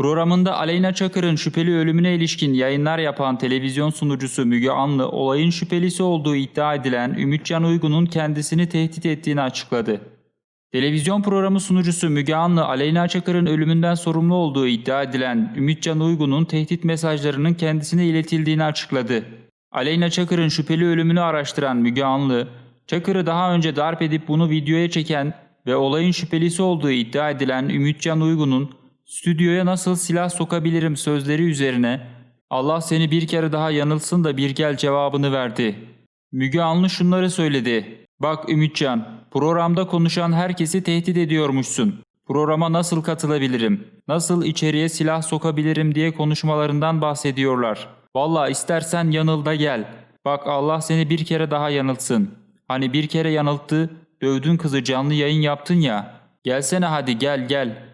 Programında Aleyna Çakır'ın şüpheli ölümüne ilişkin yayınlar yapan televizyon sunucusu Müge Anlı olayın şüphelisi olduğu iddia edilen Ümitcan Uygun'un kendisini tehdit ettiğini açıkladı. Televizyon programı sunucusu Müge Anlı, Aleyna Çakır'ın ölümünden sorumlu olduğu iddia edilen Ümitcan Uygun'un tehdit mesajlarının kendisine iletildiğini açıkladı. Aleyna Çakır'ın şüpheli ölümünü araştıran Müge Anlı, Çakır'ı daha önce darp edip bunu videoya çeken ve olayın şüphelisi olduğu iddia edilen Ümitcan Uygun'un stüdyoya nasıl silah sokabilirim sözleri üzerine Allah seni bir kere daha yanılsın da bir gel cevabını verdi. Müge Anlı şunları söyledi. Bak Ümitcan, programda konuşan herkesi tehdit ediyormuşsun. Programa nasıl katılabilirim? Nasıl içeriye silah sokabilirim diye konuşmalarından bahsediyorlar. Valla istersen yanıl da gel. Bak Allah seni bir kere daha yanıltsın. Hani bir kere yanılttı, dövdün kızı canlı yayın yaptın ya. Gelsene hadi gel gel.